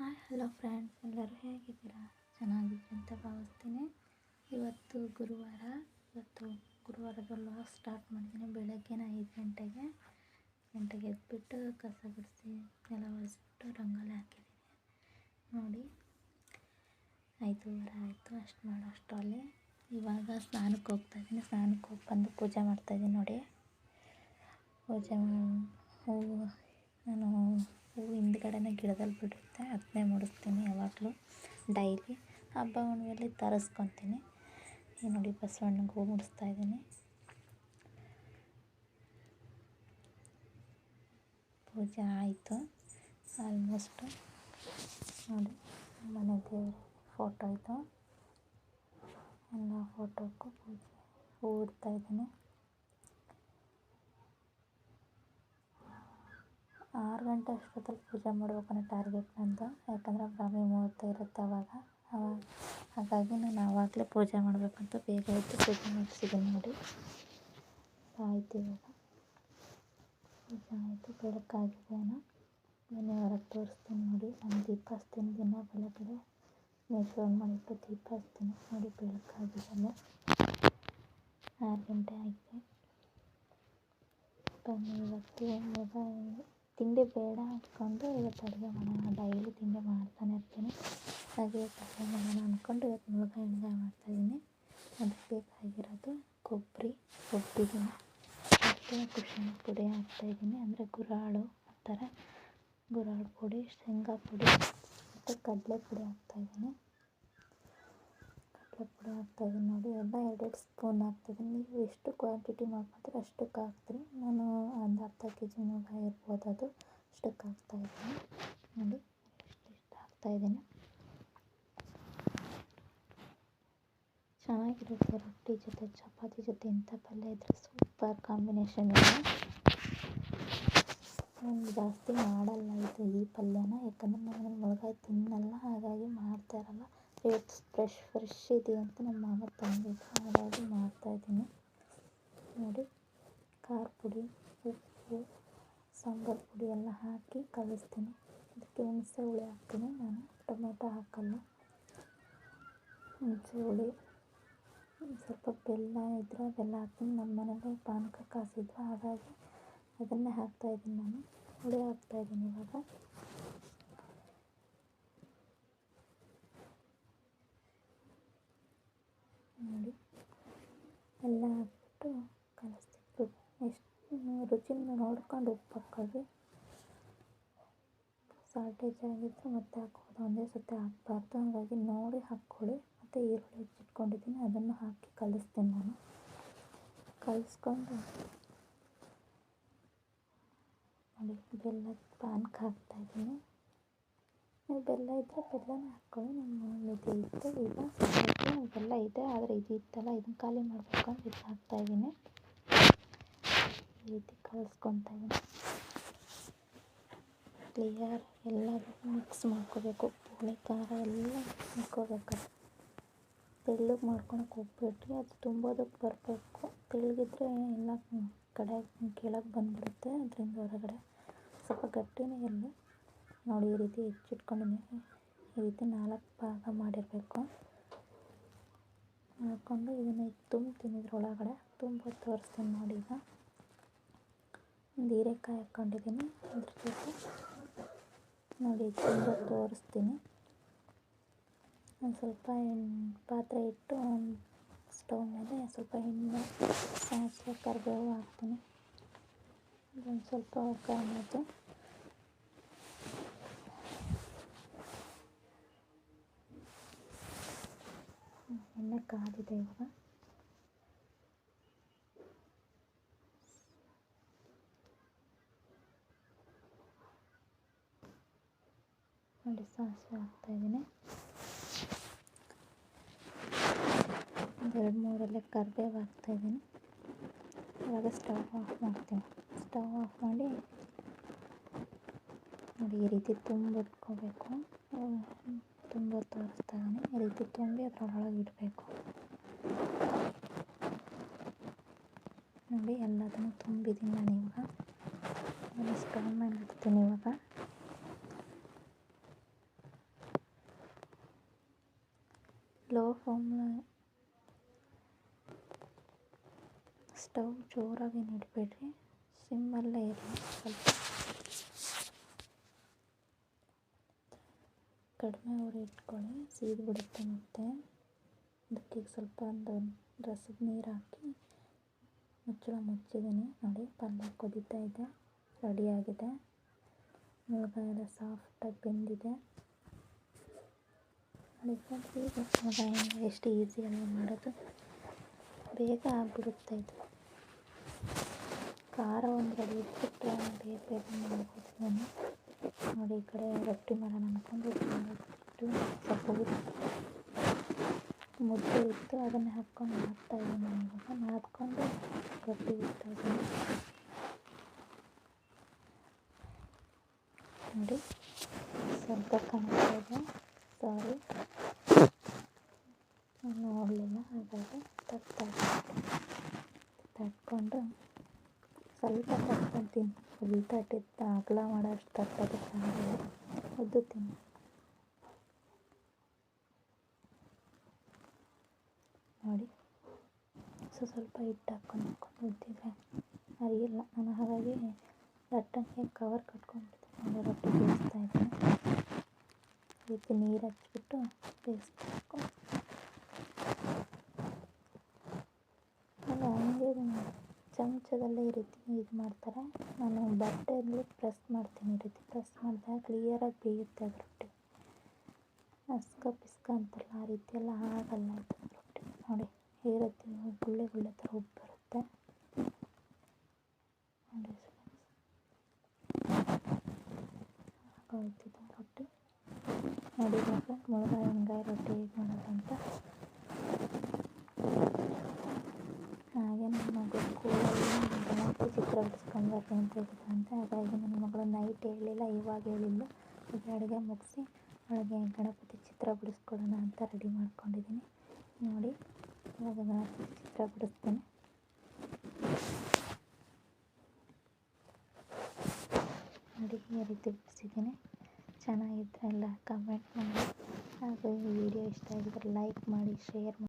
Hi, hello friends, ಎಲ್ಲರೂ ಹೇಗಿದ್ದೀರಾ? ಚೆನ್ನಾಗಿದ್ದೀರಿ ಅಂತ ಭಾವಿಸ್ತೀನಿ. ಇವತ್ತು ಗುರುವಾರ, ಇವತ್ತು ಗುರುವಾರದ ಸ್ಟಾರ್ಟ್ ಮಾಡ್ತೀನಿ. ಬೆಳಗ್ಗೆನ ಐದು ಗಂಟೆಗೆ. ಗಂಟೆಗೆ ಎದ್ಬಿಟ್ಟು ಕಸ ಗುಡಿಸಿ, ನೆಲ ಒರೆಸ್ಬಿಟ್ಟು ರಂಗೋಲಿ ಹಾಕಿದ್ದೀನಿ. ನೋಡಿ, ಐದೂವರೆ ಆಯಿತು, ಅಷ್ಟು ಮಾಡೋ ಅಷ್ಟರಲ್ಲಿ. ಇವಾಗ ಸ್ನಾನಕ್ಕೆ ಹೋಗ್ತಾಯಿದ್ದೀನಿ ಸ್ನಾನಕ್ಕೆ ಹೋಗಿ ಬಂದು ಪೂಜೆ ಮಾಡ್ತಾಯಿದ್ದೀನಿ ನೋಡಿ, ಪೂಜೆ ಹೂವು ನಾನು ಹೂವು ಹಿಂದ್ಗಡೆನೇ ಗಿಡದಲ್ಲಿ ಬಿಡುತ್ತೆ. ಅದನ್ನೇ ಮುಡಿಸ್ತೀನಿ ಯಾವಾಗಲೂ ಡೈಲಿ. ಹಬ್ಬ ಹುಣ್ಮೆಲಿ ತರಿಸ್ಕೊತೀನಿ. ನೋಡಿ ಬಸವಣ್ಣಗೆ ಹೂ ಮುಡಿಸ್ತಾ ಇದ್ದೀನಿ. ಪೂಜೆ ಆಯಿತು. ಆಲ್ಮೋಸ್ಟು ನೋಡಿ ಮನೆ ದೇವ್ರ ಫೋಟೋ ಇದು. ಎಲ್ಲ ಫೋಟೋಕ್ಕೂ ಪೂಜೆ ಹೂ ಇಡ್ತಾ ಇದ್ದೀನಿ. ಆರು ಗಂಟೆ ಅಷ್ಟೊತ್ತಲ್ಲಿ ಪೂಜೆ ಮಾಡಬೇಕು ಅನ್ನೋ ಟಾರ್ಗೆಟ್ ನಂದು ಯಾಕಂದರೆ ಬ್ರಾಹ್ಮಿ ಮುಹೂರ್ತ ಇರುತ್ತೆ ಅವಾಗ ಅವಾಗ ಹಾಗಾಗಿ ನಾನು ಆವಾಗಲೇ ಪೂಜೆ ಮಾಡಬೇಕಂತ ಬೇಗ ಎದ್ದು ಪೂಜೆ ಮಾಡಿಸಿದ್ದೀನಿ ನೋಡಿ ಆಯಿತು ಇವಾಗ ಪೂಜೆ ಆಯಿತು ಬೆಳಕಾಗಿದೆಯೇನೋ ಮನೆ ಹೊರಗೆ ತೋರಿಸ್ತೀನಿ ನೋಡಿ ನಾನು ದೀಪ ಹಚ್ತೀನಿ ದಿನ ಬೆಳಗ್ಗೆ ಮೇಷ ಮಾಡಿಬಿಟ್ಟು ದೀಪ ಹಚ್ತೀನಿ ನೋಡಿ ಬೆಳಕಾಗಿದೆಯಲ್ಲ ಆರು ಗಂಟೆ ಆಗಿದೆ ಬನ್ನಿ ಇವತ್ತು ಮೊಬೈಲ್ ತಿಂಡಿ ಬೇಡ ಅಂದ್ಕೊಂಡು ಇವತ್ತು ಅಡುಗೆ ಮಾಡೋಣ. ಡೈಲಿ ತಿಂಡಿ ಮಾಡ್ತಾನೆ ಇರ್ತೀನಿ. ಹಾಗೆ ಅಡುಗೆ ಮಾಡೋಣ ಅಂದ್ಕೊಂಡು ಇವತ್ತು ಮುಳುಗಾಯಿ ಎಣ್ಗಾಯಿ ಮಾಡ್ತಾಯಿದ್ದೀನಿ ಅದಕ್ಕೆ ಬೇಕಾಗಿರೋದು ಕೊಬ್ಬರಿ ರುಬ್ಬಿದ್ದೀನಿ ಮತ್ತು ಕುಶನ ಪುಡಿ ಹಾಕ್ತಾಯಿದ್ದೀನಿ ಅಂದರೆ ಗುರಾಳು ಆ ಥರ ಗುರಾಳು ಪುಡಿ, ಶೇಂಗಾ ಪುಡಿ, ಮತ್ತು ಕಡಲೆ ಪುಡಿ ಹಾಕ್ತಾಯಿದ್ದೀನಿ ಹಾಕ್ತಾಯಿದ್ದೀನಿ ನೋಡಿ ಎಲ್ಲ ಎರಡೆರಡು ಸ್ಪೂನ್ ಹಾಕ್ತಿದ್ದೀನಿ ನೀವು ಎಷ್ಟು ಕ್ವಾಂಟಿಟಿ ಮಾಡ್ಕೊತೀರ ಅಷ್ಟಕ್ಕೆ ಹಾಕ್ತೀನಿ. ನಾನು ಒಂದು ಅರ್ಧ ಕೆ ಜಿ ಮುಳುಗಾಯಿ ಇರ್ಬೋದು ಅದು, ಅಷ್ಟಕ್ಕೆ ಹಾಕ್ತಾಯಿದ್ದೀನಿ ನೋಡಿ ಇಷ್ಟಿಷ್ಟು ಹಾಕ್ತಾಯಿದ್ದೀನಿ ಚೆನ್ನಾಗಿರುತ್ತೆ ರೊಟ್ಟಿ ಜೊತೆ, ಚಪಾತಿ ಜೊತೆ, ಇಂಥ ಪಲ್ಯ ಇದ್ದರೆ ಸೂಪರ್ ಕಾಂಬಿನೇಷನ್ ಇದೆ. ನಾನು ಜಾಸ್ತಿ ಮಾಡಲ್ಲ ಇದು ಈ ಪಲ್ಯನ, ಯಾಕಂದರೆ ನಾನು ಮುಳ್ಗಾಯಿ ತಿನ್ನಲ್ಲ, ಹಾಗಾಗಿ ಮಾಡ್ತಾ ಇರಲ್ಲ. ಇವತ್ತು ಫ್ರೆಶ್ ಫ್ರೆಶ್ ಇದೆ ಅಂತ ನಮ್ಮ ಮಾಮ ತಂದಿದ್ದು ಹಾಗಾಗಿ ಮಾಡ್ತಾಯಿದ್ದೀನಿ ನೋಡಿ, ಖಾರ ಪುಡಿ, ಉಪ್ಪು, ಸಾಂಬಾರು ಪುಡಿ ಎಲ್ಲ ಹಾಕಿ ಕಲಿಸ್ತೀನಿ. ಅದಕ್ಕೆ ಹುಣಸೆ ಹುಳಿ ಹಾಕ್ತೀನಿ. ನಾನು ಟೊಮೆಟೊ ಹಾಕಲ್ಲ. ಹುಣಸೆ ಹುಳಿ ಸ್ವಲ್ಪ ಬೆಲ್ಲ ಇದ್ದರೆ ಬೆಲ್ಲ ಹಾಕ್ತೀನಿ. ನಮ್ಮ ಮನೇಲಿ ಪಾನಕ ಕಾಸಿದ್ರು ಹಾಗಾಗಿ ಅದನ್ನೇ ಹಾಕ್ತಾಯಿದ್ದೀನಿ ನಾನು. ಹುಳಿ ಹಾಕ್ತಾಯಿದ್ದೀನಿ ಇವಾಗ ನೋಡಿ ಎಲ್ಲ ಹಾಕ್ಬಿಟ್ಟು ಕಲಿಸ್ತಿದ್ರು. ಎಷ್ಟು ರುಚಿನ ನೋಡ್ಕೊಂಡು ಉಪ್ಪು ಹಾಕ್ಕೊಳ್ಳಿ ಸಾಲ್ಟೇಜ್ ಆಗಿದ್ದರೆ ಮತ್ತೆ ಹಾಕ್ಬೋದು. ಒಂದೇ ಸತಿ ಹಾಕ್ಬಾರ್ದು. ಹಾಗಾಗಿ ನೋಡಿ ಹಾಕ್ಕೊಳ್ಳಿ. ಮತ್ತು ಈರುಳ್ಳಿ ಹೆಚ್ಚಿಟ್ಕೊಂಡಿದ್ದೀನಿ. ಅದನ್ನು ಹಾಕಿ ಕಲಿಸ್ತೀನಿ ನಾನು. ಕಲಿಸ್ಕೊಂಡು ನೋಡಿ, ಬೆಲ್ಲದ ಪಾನಕ ಹಾಕ್ತಾಯಿದ್ದೀನಿ ಬೆಲ್ಲ ಇದ್ದರೆ ಬೆಲ್ಲನ ಹಾಕ್ಕೊಳ್ಳಿ ನಮ್ಮ ಇದು ಇತ್ತು ಈಗ ಬೆಲ್ಲ ಇದೆ, ಆದರೆ ಇದು ಇತ್ತಲ್ಲ, ಇದನ್ನು ಖಾಲಿ ಮಾಡಬೇಕು ಅಂತ ಇದು ಹಾಕ್ತಾಯಿದ್ದೀನಿ ಈ ರೀತಿ ಕಲಿಸ್ಕೊತಾ ಇದ್ದೀನಿ ಕ್ಲಿಯರ್ ಎಲ್ಲದಕ್ಕೂ ಮಿಕ್ಸ್ ಮಾಡ್ಕೋಬೇಕು. ಪುಳಿ ಖಾರ ಎಲ್ಲ ಹಾಕ್ಕೋಬೇಕು. ತೆಳ್ಳಗೆ ಮಾಡ್ಕೊಳಕ್ಕೆ ಹೋಗ್ಬೇಡ್ರಿ, ಅದು ತುಂಬೋದಕ್ಕೆ ಬರಬೇಕು. ತೆಳ್ಳಗಿದ್ರೆ ಎಲ್ಲ ಕಡೆ ಕೆಳಗೆ ಬಂದುಬಿಡುತ್ತೆ, ಅದರಿಂದ ಹೊರಗಡೆ ಸ್ವಲ್ಪ ಗಟ್ಟಿನೇ ಇರಲಿ. ನೋಡಿ ಈ ರೀತಿ ಹೆಚ್ಚಿಟ್ಕೊಂಡಿದ್ದೀನಿ ಈ ರೀತಿ ನಾಲ್ಕು ಭಾಗ ಮಾಡಿರಬೇಕು. ಮಾಡಿಕೊಂಡು ಇದನ್ನು ತುಂಬ್ತೀನಿ ಒಳಗಡೆ. ತುಂಬ ತೋರಿಸ್ತೀನಿ ನೋಡಿ ಈಗ. ಒಂದು ಹೀರೆಕಾಯಿ ಹಾಕ್ಕೊಂಡಿದ್ದೀನಿ. ಅದ್ರ ಜೊತೆ ನೋಡಿ ತುಂಬ ತೋರಿಸ್ತೀನಿ ಒಂದು ಸ್ವಲ್ಪ ಎಣ್ಣೆ ಪಾತ್ರೆ ಇಟ್ಟು ಸ್ಟವ್ ಮೇಲೆ ಸ್ವಲ್ಪ ಎಣ್ಣೆ ಸಾಸಿವೆ ಕರಿಬೇವು ಹಾಕ್ತೀನಿ. ಒಂದು ಸ್ವಲ್ಪ ಒಗ್ಗರಣೆದು ಇವಾಗ ನೋಡಿ, ಸಾಸಿವೆ ಹಾಕ್ತಾಯಿದ್ದೀನಿ ಒಂದೆರಡು ಮೂರಲ್ಲೇ ಕರಿಬೇವು ಹಾಕ್ತಾಯಿದ್ದೀನಿ ಇವಾಗ ಸ್ಟವ್ ಆಫ್ ಮಾಡ್ತೀನಿ. ಸ್ಟವ್ ಆಫ್ ಮಾಡಿ ನೋಡಿ, ಈ ರೀತಿ ತುಂಬಿಟ್ಕೋಬೇಕು. ತುಂಬ ತೋರಿಸ್ತಾನೆ. ಈ ರೀತಿ ತುಂಬಿ ಅದರ ಇಡಬೇಕು. ನೋಡಿ, ಎಲ್ಲದನ್ನು ತುಂಬಿದ್ದೀನಿ ನಾನು ಇವಾಗ. ನಾನು ಸ್ಟವ್ ಮೇಲೆ ಇಡ್ತೀನಿ ಇವಾಗ. ಲೋ ಫೋಮ್ ಸ್ಟವ್ ಜೋರಾಗಿ ಇಡಬೇಡ್ರಿ ಸಿಮ್ಮಲ್ಲೇ ಇರಲಿ. ಸ್ವಲ್ಪ ಕಡಿಮೆ ಉರಿ ಇಟ್ಕೊಳ್ಳಿ ಸೀದ್ಬಿಡುತ್ತೆ ಮತ್ತೆ. ಅದಕ್ಕೆ ಸ್ವಲ್ಪ ಒಂದು ರಸದ ನೀರು ಹಾಕಿ ಮುಚ್ಚಳ ಮುಚ್ಚಿದ್ದೀನಿ ನೋಡಿ, ಪಲ್ಯ ಕುದೀತಾ ಇದೆ ರೆಡಿಯಾಗಿದೆ ಮುಳಗಾಯಿ ಎಲ್ಲ ಸಾಫ್ಟಾಗಿ ಬೆಂದಿದೆ. ನೋಡಿ ಫ್ರೆಂಡ್ಸ್ ಎಷ್ಟು ಈಸಿ ಅಲ್ಲ ಮಾಡೋದು. ಬೇಗ ಆಗಿಬಿಡುತ್ತೆ ಇದು. ಖಾರ ಒಂದು ರೆಡಿ ಇಟ್ಬಿಟ್ರೆ ಬೇಗ ಬೇಗ ಮಾಡ್ಬೋದು. ನಾನು ನೋಡಿ, ಈ ಕಡೆ ರೊಟ್ಟಿ ಮಾಡೋಣ ಅಂದ್ಕೊಂಡು ಇಟ್ಟು ಮುದ್ದೆ ಇತ್ತು, ಅದನ್ನೇ ಹಾಕ್ಕೊಂಡು ಮಾಡ್ತಾಯಿದ್ದೀನಿ ನಾನು ಇವಾಗ. ನಾದ್ಕೊಂಡು ರೊಟ್ಟಿ ಇಡ್ತಾಯಿದ್ದೀನಿ ನೋಡಿ, ಸ್ವಲ್ಪ ಕಾಣ್ತಾ ಇದೆ. ಸಾರಿ. ನೋಡಲಿಲ್ಲ ಹಾಗಾಗಿ ತಟ್ತಾ ತಟ್ಕೊಂಡು ಸ್ವಲ್ಪ ತಿನ್ನು ಫುಲ್ ತಟ್ಟಿದ್ದು ಅಗಲ ಮಾಡೋಷ್ಟು ತಟ್ಟೋದಕ್ಕಾಗಲ್ಲ ತಿನ್ನು. ನೋಡಿ. ಸೊ, ಸ್ವಲ್ಪ ಹಿಟ್ಟು ಹಾಕ್ಕೊಂಡು ಹಾಕ್ಕೊಂಡು ಉದ್ದಿದ್ರೆ ಅರಿಯಿಲ್ಲ, ನಾನು ಹಾಗಾಗಿ ರಟ್ಟಂಗೆ ಕವರ್ ಅಂದರೆ ರೊಟ್ಟಿ ಬೇಯಿಸ್ತಾ ಇದ್ದೀನಿ. ಅದಕ್ಕೆ ನೀರು ಹಚ್ಬಿಟ್ಟು ಬೇಯಿಸ್ಬೇಕು ಅಲ್ಲ ಹಂಗೆ ಚಮಚದಲ್ಲೇ ಈ ರೀತಿ ಇದು ಮಾಡ್ತಾರೆ. ನಾನು ಬಟ್ಟೆಯಲ್ಲಿ ಪ್ರೆಸ್ ಮಾಡ್ತೀನಿ ಈ ರೀತಿ. ಪ್ರೆಸ್ ಮಾಡಿದಾಗ ಕ್ಲಿಯರಾಗಿ ಬೇಯುತ್ತೆ ಅದು ರೊಟ್ಟಿ. ಅಸ್ಕ ಪಿಸ್ಕ ಅಂತಲ್ಲ ಆ ರೀತಿಯೆಲ್ಲ ಆಗಲ್ಲ ರೊಟ್ಟಿ. ನೋಡಿ, ಈ ರೀತಿ ಗುಳ್ಳೆ ಗುಳ್ಳೆ ಥರ ಉಬ್ಬು ಬರುತ್ತೆ ನೋಡಿ ಆಗೋಯ್ತಿದೆ ರೊಟ್ಟಿ ನೋಡಿ ಇವಾಗ ಮುಳಗಾಯಿ ಎಣ್ಗಾಯಿ ರೊಟ್ಟಿ ಹೇಗೆ ಮಾಡೋದಂತ ಹಾಗೆ ನನ್ನ ಮಗಳು ಸ್ಕೂಲಲ್ಲಿ ಬರ್ತೀನಿ ಅಂತ ಹೇಳಿದ್ರಂತೆ ಹಾಗಾಗಿ ನನ್ನ ಮಗಳು ನೈಟ್ ಹೇಳಲಿಲ್ಲ ಇವಾಗ ಹೇಳಿಲ್ಲ. ಈಗ ಅಡುಗೆ ಮುಗಿಸಿ ಅವಳಿಗೆ ಗಣಪತಿ ಚಿತ್ರ ಬಿಡಿಸ್ಕೊಡೋಣ ಅಂತ ರೆಡಿ ಮಾಡ್ಕೊಂಡಿದ್ದೀನಿ. ನೋಡಿ, ಇವಾಗ ಗಣಪತಿ ಚಿತ್ರ ಬಿಡಿಸ್ತೀನಿ. ನೋಡಿ, ಈ ರೀತಿ ಬಿಡಿಸಿದ್ದೀನಿ. ಚೆನ್ನಾಗಿದ್ದರೆ ಎಲ್ಲ ಕಮೆಂಟ್ ಮಾಡಿ. ಹಾಗೂ ಈ ವಿಡಿಯೋ ಇಷ್ಟ ಆಗಿದ್ರೆ ಲೈಕ್ ಮಾಡಿ ಶೇರ್ ಮಾಡಿ.